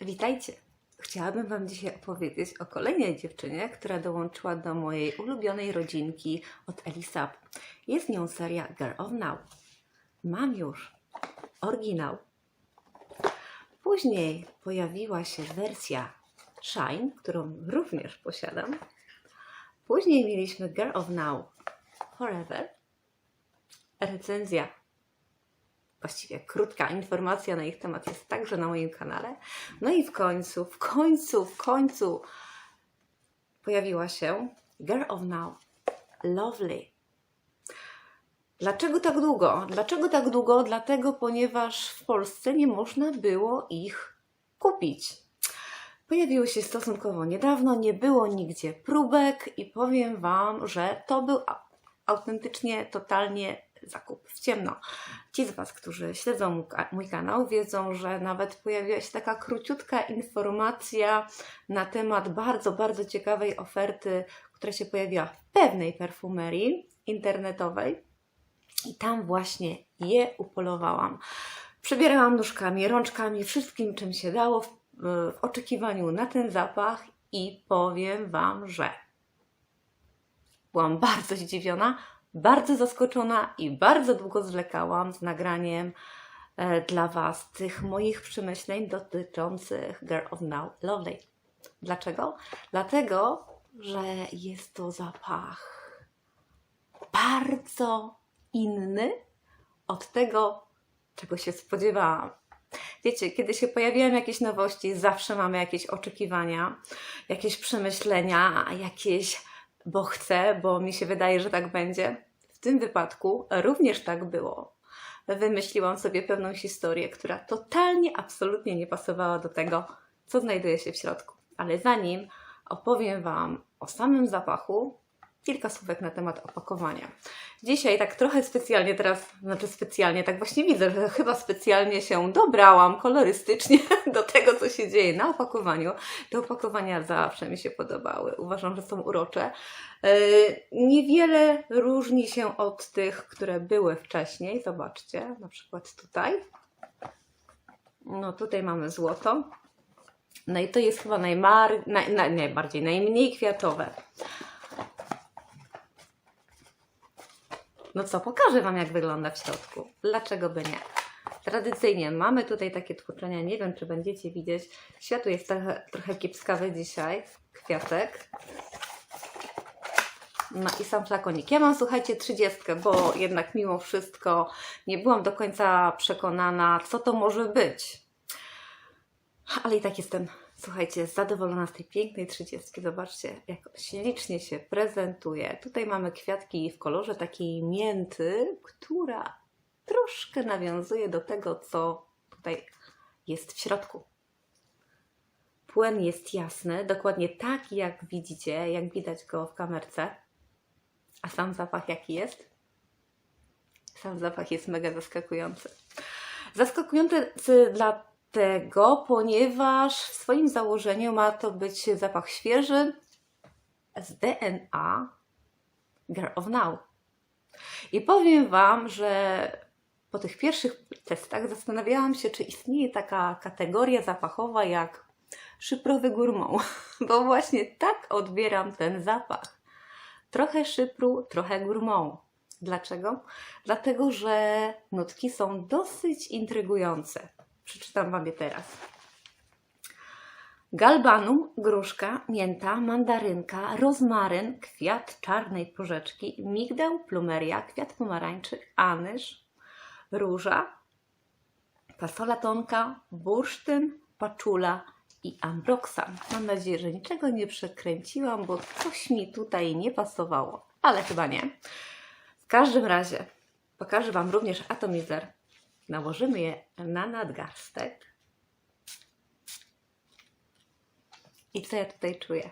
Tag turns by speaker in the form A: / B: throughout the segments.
A: Witajcie! Chciałabym Wam dzisiaj opowiedzieć o kolejnej dziewczynie, która dołączyła do mojej ulubionej rodzinki od Elisab. Jest nią seria Girl of Now. Mam już oryginał. Później pojawiła się wersja Shine, którą również posiadam. Później mieliśmy Girl of Now Forever. Recenzja właściwie krótka informacja na ich temat jest także na moim kanale. No i w końcu, w końcu, w końcu pojawiła się Girl of Now Lovely. Dlaczego tak długo? Dlaczego tak długo? Dlatego, ponieważ w Polsce nie można było ich kupić. Pojawiły się stosunkowo niedawno, nie było nigdzie próbek i powiem Wam, że to był autentycznie, totalnie zakup w ciemno. Ci z Was, którzy śledzą mój ka- mój kanał, wiedzą, że nawet pojawiła się taka króciutka informacja na temat bardzo, bardzo ciekawej oferty, która się pojawiła w pewnej perfumerii internetowej. I tam właśnie je upolowałam. Przebierałam nóżkami, rączkami, wszystkim czym się dało w, w oczekiwaniu na ten zapach i powiem Wam, że byłam bardzo zdziwiona, bardzo zaskoczona i bardzo długo zwlekałam z nagraniem e, dla Was tych moich przemyśleń dotyczących Girl of Now Lovely. Dlaczego? Dlatego, że jest to zapach bardzo inny od tego, czego się spodziewałam. Wiecie, kiedy się pojawiają jakieś nowości, zawsze mamy jakieś oczekiwania, jakieś przemyślenia, jakieś, bo chcę, bo mi się wydaje, że tak będzie. W tym wypadku również tak było. Wymyśliłam sobie pewną historię, która totalnie, absolutnie nie pasowała do tego, co znajduje się w środku. Ale zanim opowiem Wam o samym zapachu, kilka słówek na temat opakowania. Dzisiaj tak trochę specjalnie teraz, znaczy specjalnie, tak właśnie widzę, że chyba specjalnie się dobrałam kolorystycznie do tego, co się dzieje na opakowaniu. Te opakowania zawsze mi się podobały. Uważam, że są urocze. Yy, Niewiele różni się od tych, które były wcześniej. Zobaczcie, na przykład tutaj. No tutaj mamy złoto. No i to jest chyba najmar, naj, naj, najbardziej, najmniej kwiatowe. No co, pokażę Wam, jak wygląda w środku. Dlaczego by nie? Tradycyjnie mamy tutaj takie tłoczenia. Nie wiem, czy będziecie widzieć. Światło jest trochę, trochę kiepskawe dzisiaj. Kwiatek. No i sam flakonik. Ja mam, słuchajcie, trzydziestkę, bo jednak mimo wszystko nie byłam do końca przekonana, co to może być. Ale i tak jestem, słuchajcie, zadowolona z tej pięknej trzydziestki. Zobaczcie, jak ślicznie się prezentuje. Tutaj mamy kwiatki w kolorze takiej mięty, która troszkę nawiązuje do tego, co tutaj jest w środku. Płyn jest jasny, dokładnie tak jak widzicie, jak widać go w kamerce. A sam zapach jaki jest? Sam zapach jest mega zaskakujący. Zaskakujący dlatego, ponieważ w swoim założeniu ma to być zapach świeży z DNA Girl of Now. I powiem Wam, że po tych pierwszych testach zastanawiałam się, czy istnieje taka kategoria zapachowa jak szyprowy gourmand, bo właśnie tak odbieram ten zapach. Trochę szypru, trochę gourmand. Dlaczego? Dlatego, że nutki są dosyć intrygujące. Przeczytam Wam je teraz. Galbanum, gruszka, mięta, mandarynka, rozmaryn, kwiat czarnej porzeczki, migdał, plumeria, kwiat pomarańczy, anyż, róża, fasola bursztyn, paczula i ambroksan. Mam nadzieję, że niczego nie przekręciłam, bo coś mi tutaj nie pasowało, ale chyba nie. W każdym razie pokażę Wam również atomizer. Nałożymy je na nadgarstek. I co ja tutaj czuję?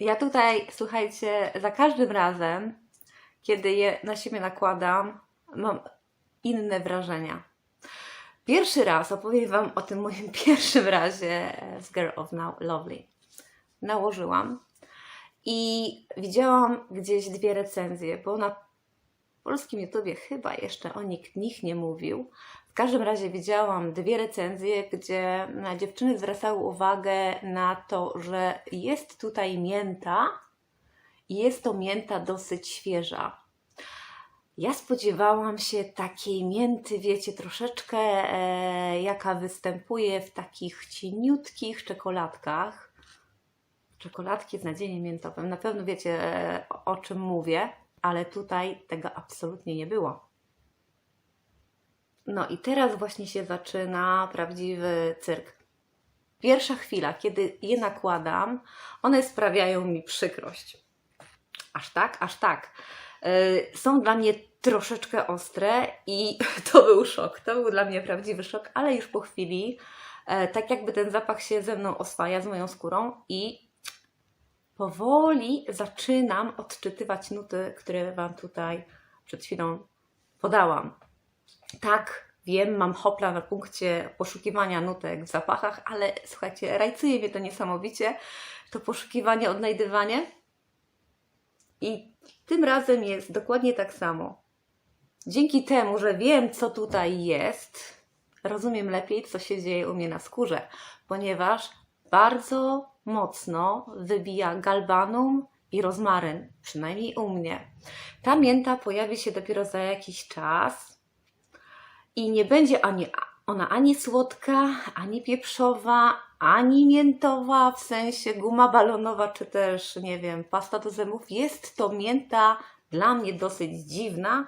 A: Ja tutaj, słuchajcie, za każdym razem, kiedy je na siebie nakładam, mam inne wrażenia. Pierwszy raz opowiem Wam o tym moim pierwszym razie z Girl of Now Lovely. Nałożyłam i widziałam gdzieś dwie recenzje, bo na polskim YouTubie chyba jeszcze o nikt nich nie mówił. W każdym razie widziałam dwie recenzje, gdzie e, dziewczyny zwracały uwagę na to, że jest tutaj mięta i jest to mięta dosyć świeża. Ja spodziewałam się takiej mięty, wiecie, troszeczkę e, jaka występuje w takich cieniutkich czekoladkach. Czekoladki z nadzieniem miętowym. Na pewno wiecie e, o, czym mówię, ale tutaj tego absolutnie nie było. No i teraz właśnie się zaczyna prawdziwy cyrk. Pierwsza chwila, kiedy je nakładam, one sprawiają mi przykrość. Aż tak, aż tak. Yy, Są dla mnie troszeczkę ostre i to był szok. To był dla mnie prawdziwy szok, ale już po chwili, e, tak jakby ten zapach się ze mną oswaja, z moją skórą i powoli zaczynam odczytywać nuty, które Wam tutaj przed chwilą podałam. Tak, wiem, mam hopla na punkcie poszukiwania nutek w zapachach, ale słuchajcie, rajcuje mnie to niesamowicie, to poszukiwanie, odnajdywanie. I tym razem jest dokładnie tak samo. Dzięki temu, że wiem, co tutaj jest, rozumiem lepiej, co się dzieje u mnie na skórze, ponieważ bardzo mocno wybija galbanum i rozmaryn, przynajmniej u mnie. Ta mięta pojawi się dopiero za jakiś czas i nie będzie ani ona ani słodka, ani pieprzowa, ani miętowa, w sensie guma balonowa, czy też, nie wiem, pasta do zębów. Jest to mięta dla mnie dosyć dziwna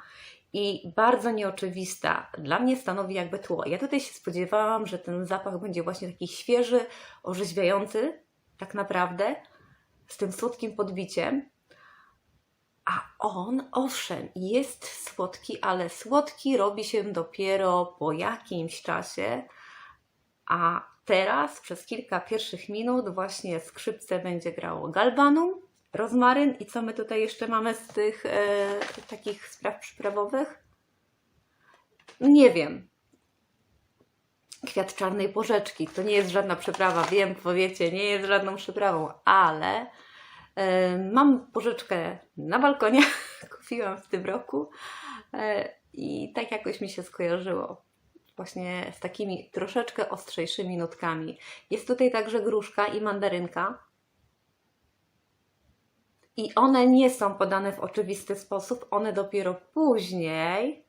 A: i bardzo nieoczywista. Dla mnie stanowi jakby tło. Ja tutaj się spodziewałam, że ten zapach będzie właśnie taki świeży, orzeźwiający, tak naprawdę, z tym słodkim podbiciem. A on, owszem, jest słodki, ale słodki robi się dopiero po jakimś czasie. A teraz, przez kilka pierwszych minut, właśnie skrzypce będzie grało galbanum, rozmaryn i co my tutaj jeszcze mamy z tych e, takich spraw przyprawowych? Nie wiem. Kwiat czarnej porzeczki. To nie jest żadna przyprawa, wiem, powiecie, nie jest żadną przyprawą, ale e, mam porzeczkę na balkonie, kupiłam w tym roku e, i tak jakoś mi się skojarzyło. Właśnie z takimi troszeczkę ostrzejszymi nutkami. Jest tutaj także gruszka i mandarynka. I one nie są podane w oczywisty sposób, one dopiero później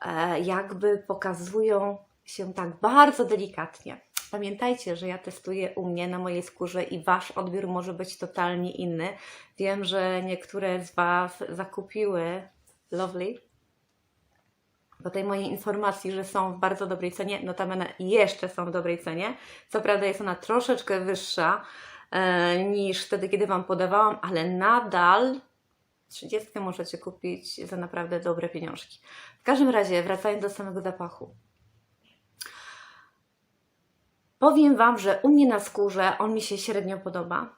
A: e, jakby pokazują się tak bardzo delikatnie. Pamiętajcie, że ja testuję u mnie na mojej skórze i Wasz odbiór może być totalnie inny. Wiem, że niektóre z Was zakupiły Lovely do tej mojej informacji, że są w bardzo dobrej cenie, notabene jeszcze są w dobrej cenie. Co prawda jest ona troszeczkę wyższa e, niż wtedy, kiedy Wam podawałam, ale nadal 30 możecie kupić za naprawdę dobre pieniążki. W każdym razie, wracając do samego zapachu. Powiem Wam, że u mnie na skórze on mi się średnio podoba.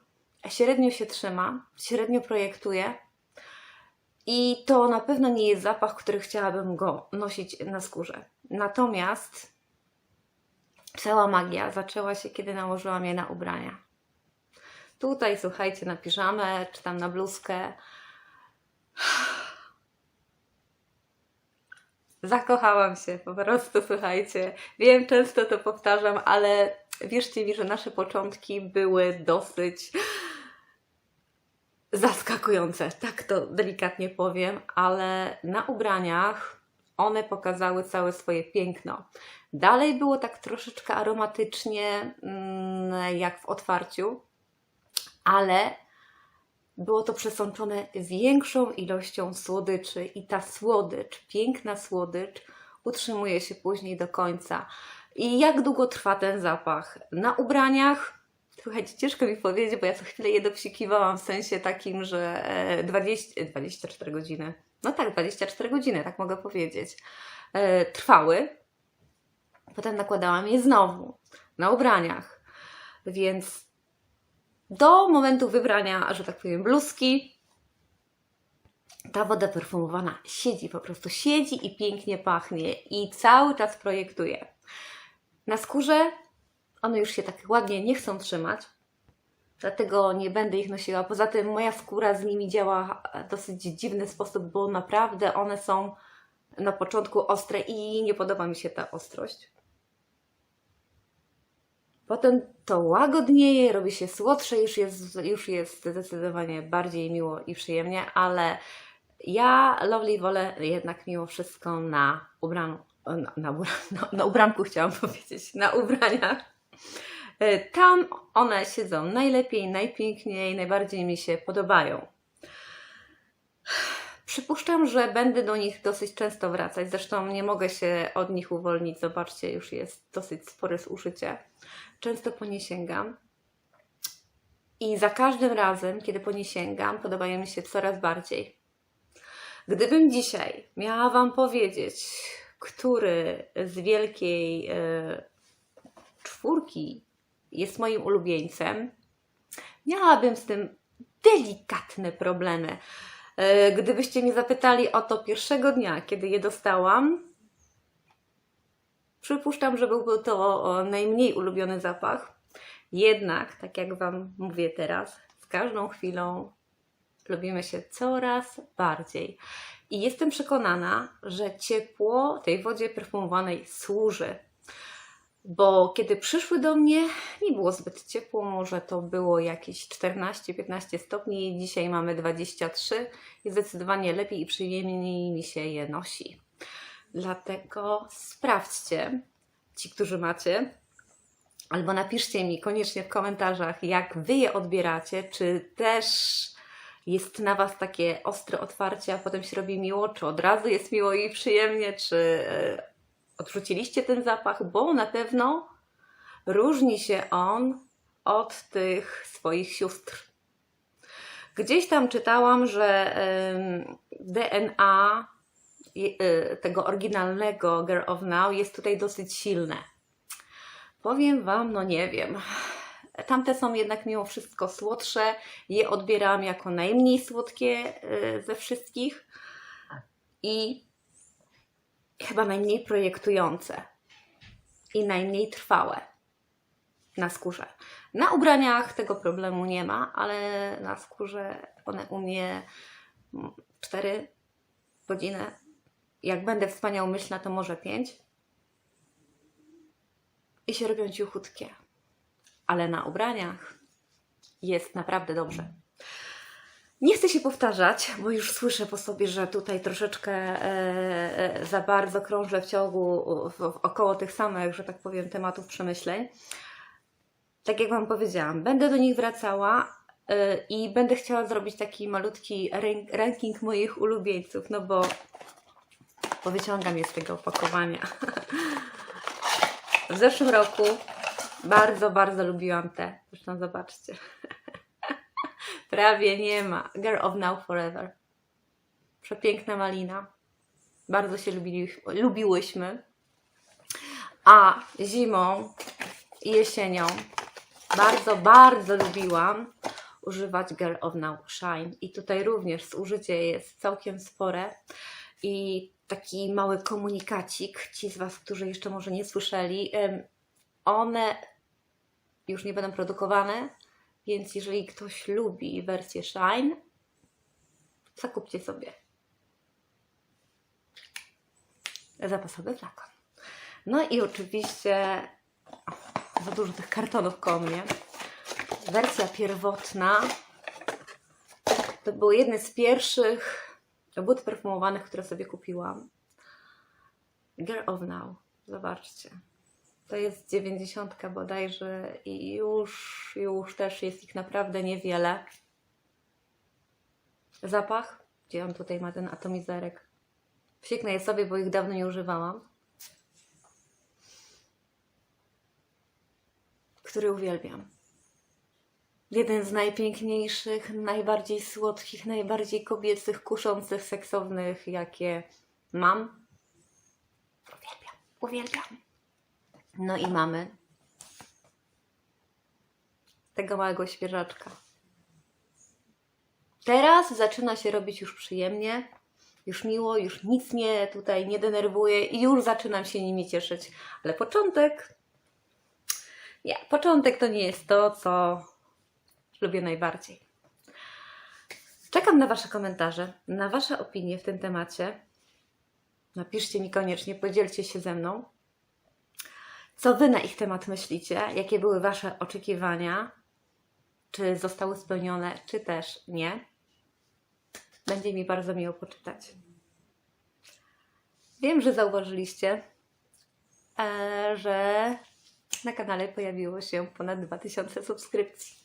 A: Średnio się trzyma, średnio projektuje. I to na pewno nie jest zapach, który chciałabym go nosić na skórze. Natomiast cała magia zaczęła się, kiedy nałożyłam je na ubrania. Tutaj, słuchajcie, na piżamę, czy tam na bluzkę. Zakochałam się po prostu, słuchajcie. Wiem, często to powtarzam, ale wierzcie mi, że nasze początki były dosyć zaskakujące, tak to delikatnie powiem, ale na ubraniach one pokazały całe swoje piękno. Dalej było tak troszeczkę aromatycznie, mm, jak w otwarciu, ale było to przesączone większą ilością słodyczy i ta słodycz, piękna słodycz, utrzymuje się później do końca. I jak długo trwa ten zapach? Na ubraniach Słuchajcie, ciężko mi powiedzieć, bo ja co chwilę je dopsikiwałam w sensie takim, że e, 20, 24 godziny, no tak, 24 godziny, tak mogę powiedzieć, e, trwały. Potem nakładałam je znowu na ubraniach, więc do momentu wybrania, że tak powiem, bluzki, ta woda perfumowana siedzi, po prostu siedzi i pięknie pachnie i cały czas projektuje. Na skórze one już się tak ładnie nie chcą trzymać, dlatego nie będę ich nosiła. Poza tym moja skóra z nimi działa w dosyć dziwny sposób, bo naprawdę one są na początku ostre i nie podoba mi się ta ostrość. Potem to łagodnieje, robi się słodsze, już jest, już jest zdecydowanie bardziej miło i przyjemnie, ale ja Lovely wolę jednak mimo wszystko na ubraniu, na, na, na, na ubranku chciałam powiedzieć, na ubraniach. E, Tam one siedzą najlepiej, najpiękniej, najbardziej mi się podobają. Przypuszczam, że będę do nich dosyć często wracać. Zresztą nie mogę się od nich uwolnić. Zobaczcie, już jest dosyć spore zużycie. Często po nie sięgam. I za każdym razem, kiedy po nie sięgam, podobają mi się coraz bardziej. Gdybym dzisiaj miała Wam powiedzieć, który z wielkiej e, czwórki jest moim ulubieńcem, miałabym z tym delikatne problemy. E, Gdybyście mnie zapytali o to pierwszego dnia, kiedy je dostałam, przypuszczam, że byłby to najmniej ulubiony zapach. Jednak, tak jak Wam mówię teraz, z każdą chwilą lubimy się coraz bardziej. I jestem przekonana, że ciepło tej wodzie perfumowanej służy. Bo kiedy przyszły do mnie, nie było zbyt ciepło, może to było jakieś 14-15 stopni, dzisiaj mamy 23 i zdecydowanie lepiej i przyjemniej mi się je nosi. Dlatego sprawdźcie, ci, którzy macie, albo napiszcie mi koniecznie w komentarzach, jak Wy je odbieracie, czy też jest na Was takie ostre otwarcie, a potem się robi miło, czy od razu jest miło i przyjemnie, czy e, odrzuciliście ten zapach, bo na pewno różni się on od tych swoich sióstr. Gdzieś tam czytałam, że DNA y, tego oryginalnego Girl of Now jest tutaj dosyć silne. Powiem Wam, no nie wiem. Tamte są jednak mimo wszystko słodsze. Je odbieram jako najmniej słodkie y, ze wszystkich i chyba najmniej projektujące i najmniej trwałe na skórze. Na ubraniach tego problemu nie ma, ale na skórze one u mnie 4 godziny. Jak będę wspaniałomyślna, to może 5. I się robią cichutkie. Ale na ubraniach jest naprawdę dobrze. Nie chcę się powtarzać, bo już słyszę po sobie, że tutaj troszeczkę e, e, za bardzo krążę w ciągu w, około tych samych, że tak powiem, tematów przemyśleń. Tak jak Wam powiedziałam, będę do nich wracała e, i będę chciała zrobić taki malutki rank- ranking moich ulubieńców, no bo powyciągam je z tego opakowania. W zeszłym roku bardzo, bardzo lubiłam te. Zresztą zobaczcie. Prawie nie ma. Girl of Now Forever. Przepiękna malina. Bardzo się lubili, lubiłyśmy. A zimą i jesienią bardzo, bardzo lubiłam używać Girl of Now Shine. I tutaj również zużycie jest całkiem spore. I taki mały komunikacik, ci z Was, którzy jeszcze może nie słyszeli, one już nie będą produkowane, więc jeżeli ktoś lubi wersję Shine, zakupcie sobie zapasowy flakon. No i oczywiście o, za dużo tych kartonów koło mnie. Wersja pierwotna to były jedne z pierwszych but perfumowanych, które sobie kupiłam. Girl of Now. Zobaczcie. To jest 90 bodajże i już, już też jest ich naprawdę niewiele. Zapach? Gdzie on tutaj ma ten atomizerek? Wsieknę je sobie, bo ich dawno nie używałam. Który uwielbiam. Jeden z najpiękniejszych, najbardziej słodkich, najbardziej kobiecych, kuszących, seksownych, jakie mam. Uwielbiam, uwielbiam. No i mamy tego małego świeżaczka. Teraz zaczyna się robić już przyjemnie, już miło, już nic mnie tutaj nie denerwuje i już zaczynam się nimi cieszyć. Ale początek. Nie, początek to nie jest to, co lubię najbardziej. Czekam na Wasze komentarze, na Wasze opinie w tym temacie. Napiszcie mi koniecznie, podzielcie się ze mną. Co Wy na ich temat myślicie? Jakie były Wasze oczekiwania? Czy zostały spełnione, czy też nie? Będzie mi bardzo miło poczytać. Wiem, że zauważyliście, e, że na kanale pojawiło się ponad 2000 subskrypcji.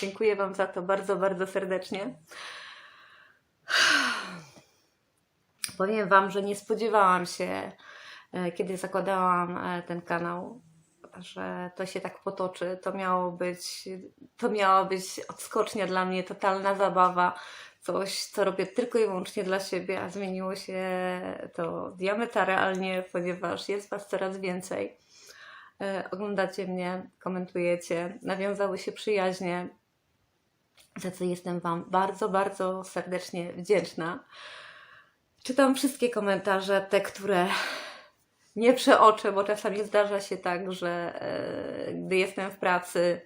A: Dziękuję Wam za to bardzo, bardzo serdecznie. Powiem Wam, że nie spodziewałam się, kiedy zakładałam e, ten kanał, że to się tak potoczy. To miało być, to miała być odskocznia dla mnie, totalna zabawa. Coś, co robię tylko i wyłącznie dla siebie, a zmieniło się to diametralnie, ponieważ jest Was coraz więcej. E, Oglądacie mnie, komentujecie, nawiązały się przyjaźnie, za co jestem Wam bardzo, bardzo serdecznie wdzięczna. Czytam wszystkie komentarze, te, które nie przeoczę, bo czasami zdarza się tak, że e, gdy jestem w pracy,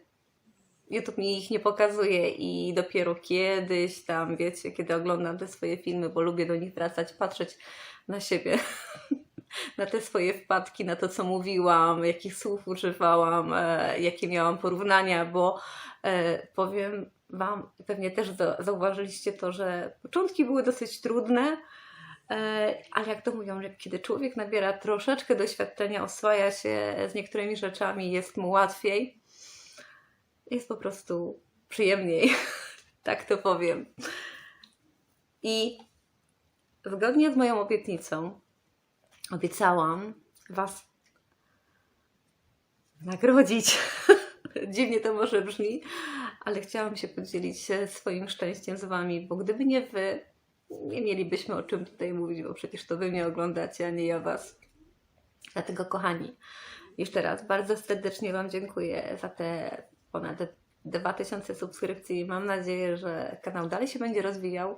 A: YouTube mi ich nie pokazuje i dopiero kiedyś tam, wiecie, kiedy oglądam te swoje filmy, bo lubię do nich wracać, patrzeć na siebie, na te swoje wpadki, na to, co mówiłam, jakich słów używałam, e, jakie miałam porównania, bo e, powiem Wam, pewnie też za- zauważyliście to, że początki były dosyć trudne, Ale jak to mówią, że kiedy człowiek nabiera troszeczkę doświadczenia, oswaja się z niektórymi rzeczami, jest mu łatwiej, jest po prostu przyjemniej, tak to powiem. I zgodnie z moją obietnicą, obiecałam Was nagrodzić. Dziwnie to może brzmi, ale chciałam się podzielić swoim szczęściem z Wami, bo gdyby nie Wy, nie mielibyśmy o czym tutaj mówić, bo przecież to Wy mnie oglądacie, a nie ja Was. Dlatego, kochani, jeszcze raz bardzo serdecznie Wam dziękuję za te ponad 2000 subskrypcji. Mam nadzieję, że kanał dalej się będzie rozwijał,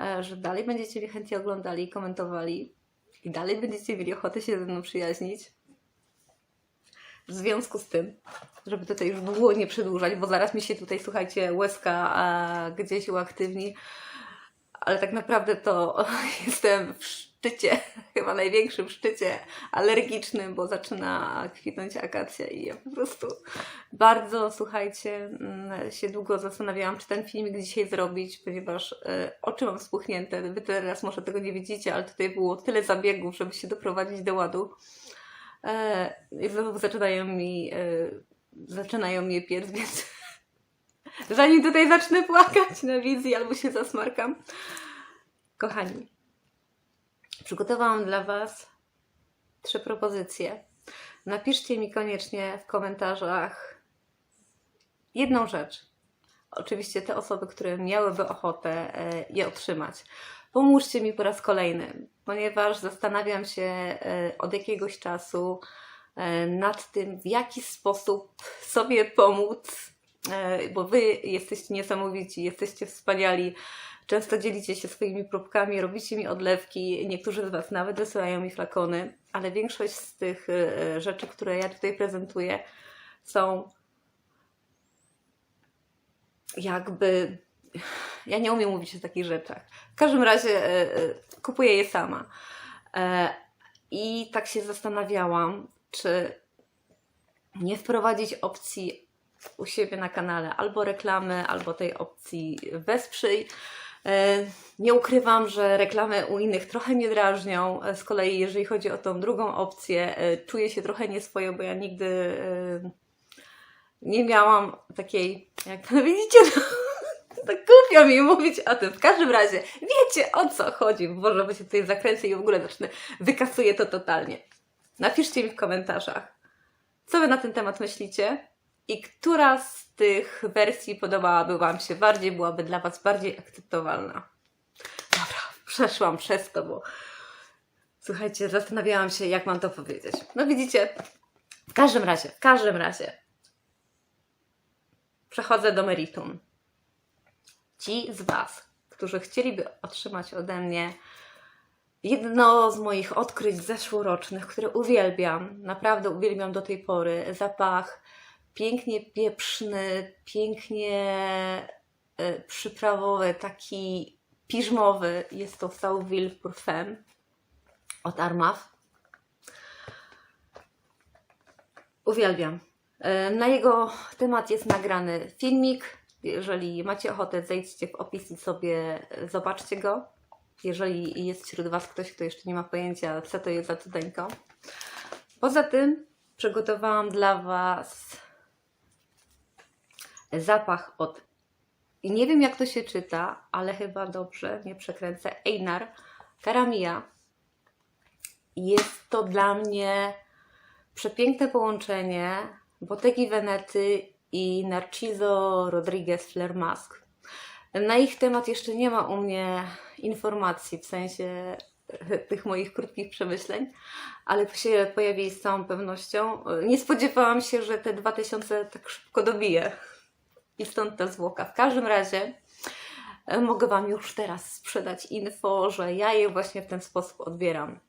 A: e, że dalej będziecie mnie chętnie oglądali, komentowali i dalej będziecie mieli ochotę się ze mną przyjaźnić. W związku z tym, żeby tutaj już długo nie przedłużać, bo zaraz mi się tutaj, słuchajcie, łezka gdzieś uaktywni, ale tak naprawdę to jestem w szczycie, chyba największym szczycie alergicznym, bo zaczyna kwitnąć akacja i ja po prostu bardzo, słuchajcie, mm, się długo zastanawiałam, czy ten filmik dzisiaj zrobić, ponieważ e, oczy mam spuchnięte. Wy teraz może tego nie widzicie, ale tutaj było tyle zabiegów, żeby się doprowadzić do ładu. E, I znowu zaczynają mi, e, zaczynają mnie piec, więc zanim tutaj zacznę płakać na wizji albo się zasmarkam. Kochani, przygotowałam dla Was trzy propozycje. Napiszcie mi koniecznie w komentarzach jedną rzecz. Oczywiście te osoby, które miałyby ochotę e, je otrzymać. Pomóżcie mi po raz kolejny, ponieważ zastanawiam się e, od jakiegoś czasu e, nad tym, w jaki sposób sobie pomóc, bo Wy jesteście niesamowici, jesteście wspaniali. Często dzielicie się swoimi próbkami, robicie mi odlewki, niektórzy z Was nawet wysyłają mi flakony, ale większość z tych e, rzeczy, które ja tutaj prezentuję, są jakby. Ja nie umiem mówić o takich rzeczach. W każdym razie e, e, kupuję je sama. E, I tak się zastanawiałam, czy nie wprowadzić opcji u siebie na kanale albo reklamy, albo tej opcji wesprzyj. E, Nie ukrywam, że reklamy u innych trochę mnie drażnią. E, Z kolei, jeżeli chodzi o tą drugą opcję, e, czuję się trochę nieswojo, bo ja nigdy nie miałam takiej, jak widzicie, no, tak głupio mi mówić o tym. W każdym razie, wiecie o co chodzi. Boże, bo się tutaj zakręcę i w ogóle zacznę, wykasuję to totalnie. Napiszcie mi w komentarzach, co Wy na ten temat myślicie i która z tych wersji podobałaby Wam się bardziej, byłaby dla Was bardziej akceptowalna. Dobra, przeszłam przez to, bo słuchajcie, zastanawiałam się, jak mam to powiedzieć. No widzicie, w każdym razie, w każdym razie przechodzę do meritum. ci z Was, którzy chcieliby otrzymać ode mnie jedno z moich odkryć zeszłorocznych, które uwielbiam, naprawdę uwielbiam do tej pory, zapach pięknie pieprzny, pięknie e, przyprawowy, taki piżmowy. Jest to Sauville Parfum od Armaf. Uwielbiam. E, Na jego temat jest nagrany filmik. Jeżeli macie ochotę, zejdźcie w opis i sobie e, zobaczcie go. Jeżeli jest wśród Was ktoś, kto jeszcze nie ma pojęcia, co to jest za cudeńko. Poza tym przygotowałam dla Was zapach od. Nie wiem, jak to się czyta, ale chyba dobrze, nie przekręcę. Einar Karamia. Jest to dla mnie przepiękne połączenie Bottegi Venety i Narciso Rodriguez Flair Mask. Na ich temat jeszcze nie ma u mnie informacji, w sensie tych moich krótkich przemyśleń, ale się pojawi z całą pewnością. Nie spodziewałam się, że te 2000 tak szybko dobije. I stąd ta zwłoka. W każdym razie e, mogę Wam już teraz sprzedać info, że ja je właśnie w ten sposób odbieram.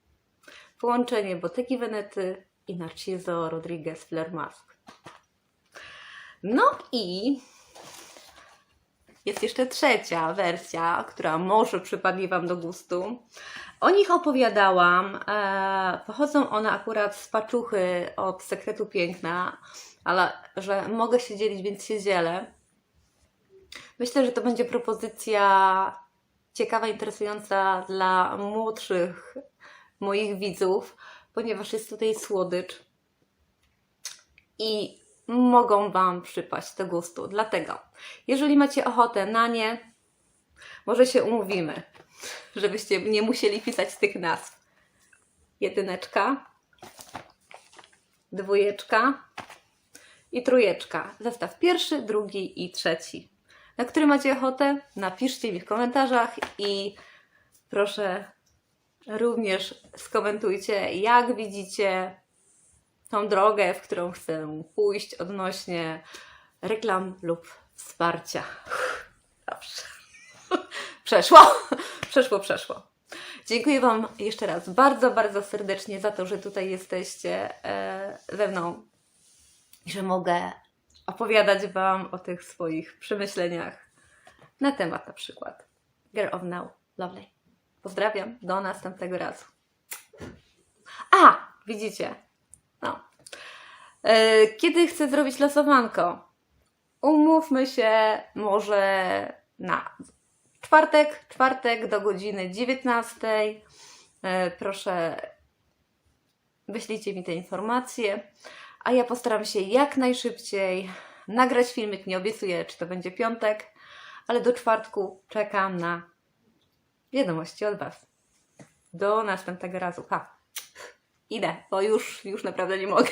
A: Połączenie Bottegi Venety i Narciso Rodriguez Flair Mask. No i jest jeszcze trzecia wersja, która może przypadnie Wam do gustu. O nich opowiadałam. E, pochodzą one akurat z paczuchy od Sekretu Piękna, ale że mogę się dzielić, więc się dzielę. Myślę, że to będzie propozycja ciekawa, interesująca dla młodszych moich widzów, ponieważ jest tutaj słodycz i mogą Wam przypaść do gustu. Dlatego, jeżeli macie ochotę na nie, może się umówimy, żebyście nie musieli pisać tych nazw. Jedyneczka, dwójeczka i trójeczka. Zestaw pierwszy, drugi i trzeci. Na który macie ochotę? Napiszcie mi w komentarzach i proszę również skomentujcie, jak widzicie tą drogę, w którą chcę pójść odnośnie reklam lub wsparcia. Dobrze. Przeszło, przeszło, przeszło. Dziękuję Wam jeszcze raz bardzo, bardzo serdecznie za to, że tutaj jesteście e, ze mną i że mogę opowiadać Wam o tych swoich przemyśleniach na temat na przykład Girl of Now Lovely. Pozdrawiam, do następnego razu. A, widzicie, no. E, Kiedy chcę zrobić losowanko? Umówmy się może na czwartek, czwartek do godziny 19. E, Proszę, wyślijcie mi te informacje, a ja postaram się jak najszybciej nagrać filmik. Nie obiecuję, czy to będzie piątek, ale do czwartku czekam na wiadomości od Was. Do następnego razu. Pa! Idę, bo już, już naprawdę nie mogę.